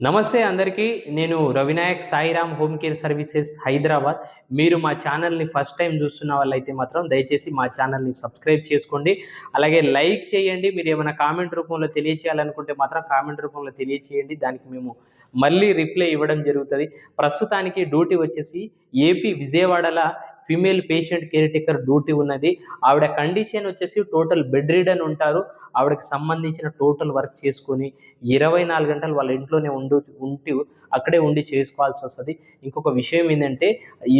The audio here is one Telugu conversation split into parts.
నమస్తే అందరికీ నేను Ravi Nayak Sairam home care services Hyderabad. మీరు మా ఛానల్ని ఫస్ట్ టైం చూస్తున్న వాళ్ళైతే మాత్రం దయచేసి మా ఛానల్ని సబ్స్క్రైబ్ చేసుకోండి. అలాగే లైక్ చేయండి. మీరు ఏమైనా కామెంట్ రూపంలో తెలియచేయాలనుకుంటే మాత్రం కామెంట్ రూపంలో తెలియచేయండి. దానికి మేము మళ్ళీ రిప్లై ఇవ్వడం జరుగుతుంది. ప్రస్తుతానికి డ్యూటీ వచ్చేసి ఏపీ విజయవాడలో female patient caretaker duty ఉన్నది. ఆవిడ కండిషన్ వచ్చేసి టోటల్ బెడ్ రీడన్ ఉంటారు. ఆవిడకి సంబంధించిన టోటల్ వర్క్ చేసుకొని ఇరవై నాలుగు గంటలు వాళ్ళ ఇంట్లోనే ఉండు ఉంటూ అక్కడే ఉండి చేసుకోవాల్సి వస్తుంది. ఇంకొక విషయం ఏంటంటే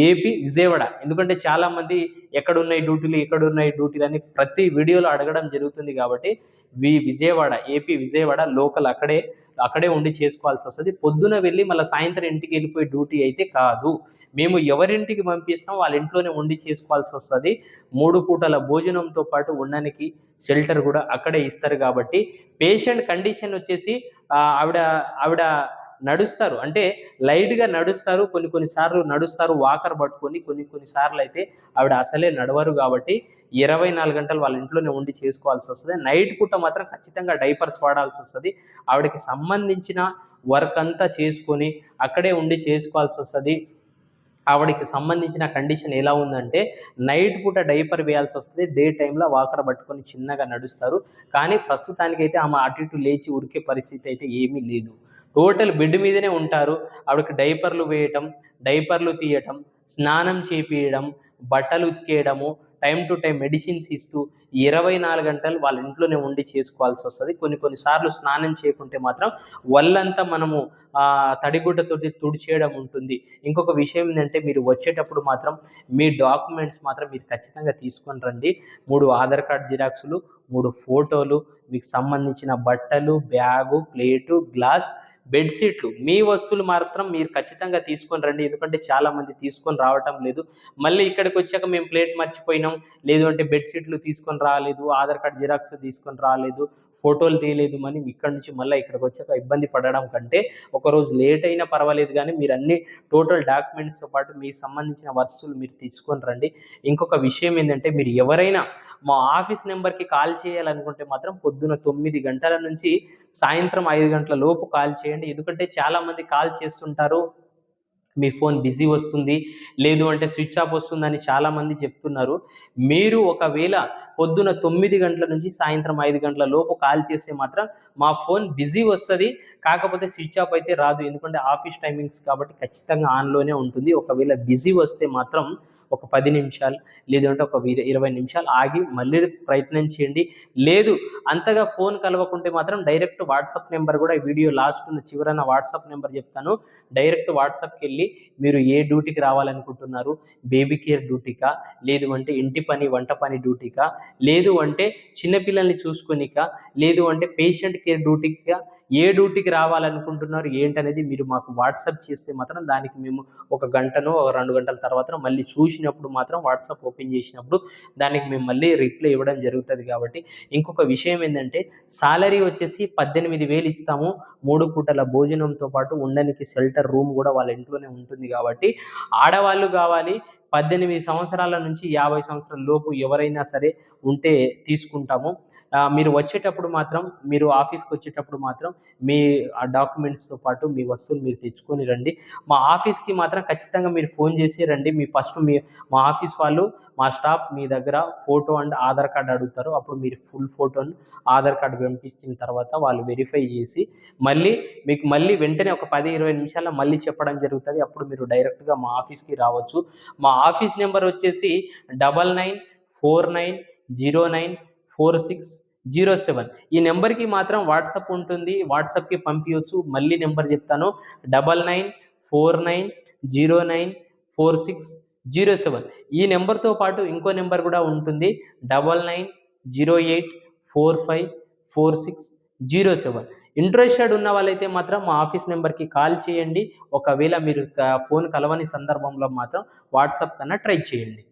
ఏపీ విజయవాడ ఎందుకంటే చాలామంది ఎక్కడున్నాయి డ్యూటీలు ఎక్కడున్నాయి డ్యూటీలు అని ప్రతి వీడియోలో అడగడం జరుగుతుంది కాబట్టి వి విజయవాడ ఏపీ విజయవాడ లోకల్ అక్కడే అక్కడే ఉండి చేసుకోవాల్సి వస్తుంది. పొద్దున వెళ్ళి మళ్ళీ సాయంత్రం ఇంటికి వెళ్ళిపోయి డ్యూటీ అయితే కాదు. మేము ఎవరింటికి పంపిస్తాం వాళ్ళ ఇంట్లోనే ఉండి చేసుకోవాల్సి వస్తుంది. మూడు పూటల భోజనంతో పాటు ఉండడానికి షెల్టర్ కూడా అక్కడే ఇస్తారు కాబట్టి పేషెంట్ కండిషన్ వచ్చేసి ఆవిడ ఆవిడ నడుస్తారు. అంటే లైట్గా నడుస్తారు కొన్ని కొన్నిసార్లు నడుస్తారు వాకర్ పట్టుకొని కొన్ని కొన్నిసార్లు అయితే ఆవిడ అసలే నడవరు కాబట్టి ఇరవై నాలుగు గంటలు వాళ్ళ ఇంట్లోనే ఉండి చేసుకోవాల్సి వస్తుంది. నైట్ పూట మాత్రం ఖచ్చితంగా డైపర్స్ వాడాల్సి వస్తుంది. ఆవిడకి సంబంధించిన వర్క్ అంతా చేసుకొని అక్కడే ఉండి చేసుకోవాల్సి వస్తుంది. ఆవిడకి సంబంధించిన కండిషన్ ఎలా ఉందంటే నైట్ పూట డైపర్ వేయాల్సి వస్తుంది డే టైంలో వాకర్ పట్టుకొని చిన్నగా నడుస్తారు. కానీ ప్రస్తుతానికైతే ఆమె అటు ఇటు లేచి ఉరికే పరిస్థితి అయితే ఏమీ లేదు. టోటల్ బెడ్ మీదనే ఉంటారు. ఆవిడకి డైపర్లు వేయటం డైపర్లు తీయటం స్నానం చేపియడం బట్టలు ఉతికేయడము టైం టు టైం మెడిసిన్స్ ఇస్తూ ఇరవై నాలుగు గంటలు వాళ్ళ ఇంట్లోనే ఉండి చేసుకోవాల్సి వస్తుంది. కొన్ని కొన్నిసార్లు స్నానం చేయకుంటే మాత్రం వల్లంతా మనము తడిగుడ్డతోటి తుడిచేయడం ఉంటుంది. ఇంకొక విషయం ఏంటంటే మీరు వచ్చేటప్పుడు మాత్రం మీ డాక్యుమెంట్స్ మాత్రం మీరు ఖచ్చితంగా తీసుకొని రండి. మూడు ఆధార్ కార్డ్ జిరాక్సులు మూడు ఫోటోలు మీకు సంబంధించిన బట్టలు బ్యాగు ప్లేటు గ్లాస్ బెడ్షీట్లు మీ వస్తువులు మాత్రం మీరు ఖచ్చితంగా తీసుకొని రండి. ఎందుకంటే చాలామంది తీసుకొని రావటం లేదు. మళ్ళీ ఇక్కడికి వచ్చాక మేము ప్లేట్ మర్చిపోయినాం. లేదు అంటే బెడ్షీట్లు తీసుకొని రాలేదు. ఆధార్ కార్డ్ జిరాక్స్ తీసుకొని రాలేదు. ఫోటోలు తీయలేదు అని ఇక్కడి నుంచి మళ్ళీ ఇక్కడికి వచ్చాక ఇబ్బంది పడడం కంటే ఒకరోజు లేట్ అయినా పర్వాలేదు కానీ మీరు అన్ని టోటల్ డాక్యుమెంట్స్తో పాటు మీకు సంబంధించిన వస్తువులు మీరు తీసుకొని రండి. ఇంకొక విషయం ఏంటంటే మీరు ఎవరైనా మా ఆఫీస్ నెంబర్కి కాల్ చేయాలనుకుంటే మాత్రం పొద్దున తొమ్మిది గంటల నుంచి సాయంత్రం ఐదు గంటల లోపు కాల్ చేయండి. ఎందుకంటే చాలామంది కాల్ చేస్తుంటారు. మీ ఫోన్ బిజీ వస్తుంది. లేదు అంటే స్విచ్ ఆఫ్ వస్తుందని చాలామంది చెప్తున్నారు. మీరు ఒకవేళ పొద్దున తొమ్మిది గంటల నుంచి సాయంత్రం ఐదు గంటల లోపు కాల్ చేస్తే మాత్రం మా ఫోన్ బిజీ వస్తుంది. కాకపోతే స్విచ్ ఆఫ్ అయితే రాదు. ఎందుకంటే ఆఫీస్ టైమింగ్స్ కాబట్టి ఖచ్చితంగా ఆన్లోనే ఉంటుంది. ఒకవేళ బిజీ వస్తే మాత్రం ఒక పది నిమిషాలు లేదంటే ఒక ఇరవై నిమిషాలు ఆగి మళ్ళీ ప్రయత్నం చేయండి. లేదు అంతగా ఫోన్ కలవకుంటే మాత్రం డైరెక్ట్ వాట్సాప్ నెంబర్ కూడా వీడియో లాస్ట్ ఉన్న చివరన వాట్సాప్ నెంబర్ చెప్తాను. డైరెక్ట్ వాట్సాప్కి వెళ్ళి మీరు ఏ డ్యూటీకి రావాలనుకుంటున్నారు? బేబీ కేర్ డ్యూటీకా? లేదు అంటే ఇంటి పని వంట పని డ్యూటీకా? లేదు అంటే చిన్నపిల్లల్ని చూసుకునిక? లేదు అంటే పేషెంట్ కేర్ డ్యూటీగా ఏ డ్యూటీకి రావాలనుకుంటున్నారు ఏంటనేది మీరు మాకు వాట్సాప్ చేస్తే మాత్రం దానికి మేము ఒక గంటనో ఒక రెండు గంటల తర్వాత మళ్ళీ చూసినప్పుడు మాత్రం వాట్సాప్ ఓపెన్ చేసినప్పుడు దానికి మేము మళ్ళీ రిప్లై ఇవ్వడం జరుగుతుంది కాబట్టి. ఇంకొక విషయం ఏంటంటే సాలరీ వచ్చేసి పద్దెనిమిది వేలు ఇస్తాము. మూడు పూటల భోజనంతో పాటు ఉండడానికి షెల్టర్ రూమ్ కూడా వాళ్ళ ఇంట్లోనే ఉంటుంది కాబట్టి ఆడవాళ్ళు కావాలి పద్దెనిమిది సంవత్సరాల నుంచి యాభై సంవత్సరాల లోపు ఎవరైనా సరే ఉంటే తీసుకుంటాము. మీరు వచ్చేటప్పుడు మాత్రం మీరు ఆఫీస్కి వచ్చేటప్పుడు మాత్రం మీ ఆ డాక్యుమెంట్స్తో పాటు మీ వస్తువులు మీరు తెచ్చుకొని రండి. మా ఆఫీస్కి మాత్రం ఖచ్చితంగా మీరు ఫోన్ చేసి రండి. మీ ఫస్ట్ మీ మా ఆఫీస్ వాళ్ళు మా స్టాఫ్ మీ దగ్గర ఫోటో అండ్ ఆధార్ కార్డ్ అడుగుతారు. అప్పుడు మీరు ఫుల్ ఫోటోను ఆధార్ కార్డు పంపించిన తర్వాత వాళ్ళు వెరిఫై చేసి మళ్ళీ మీకు మళ్ళీ వెంటనే ఒక పది ఇరవై నిమిషాల్లో మళ్ళీ చెప్పడం జరుగుతుంది. అప్పుడు మీరు డైరెక్ట్గా మా ఆఫీస్కి రావచ్చు. మా ఆఫీస్ నెంబర్ వచ్చేసి double nine four nine zero nine four six zero seven. ఈ నెంబర్కి మాత్రం వాట్సాప్ ఉంటుంది. వాట్సాప్కి పంపించవచ్చు మళ్ళీ నెంబర్ చెప్తాను. Double nine four nine zero nine four six zero seven. ఈ నెంబర్తో పాటు ఇంకో నెంబర్ కూడా ఉంటుంది. Double nine zero eight four five four six zero seven. Interested ఉన్న వాళ్ళైతే మాత్రం మా ఆఫీస్ నెంబర్కి కాల్ చేయండి. ఒకవేళ మీరు ఫోన్ కలవని సందర్భంలో మాత్రం వాట్సాప్ కన్నా ట్రై చేయండి.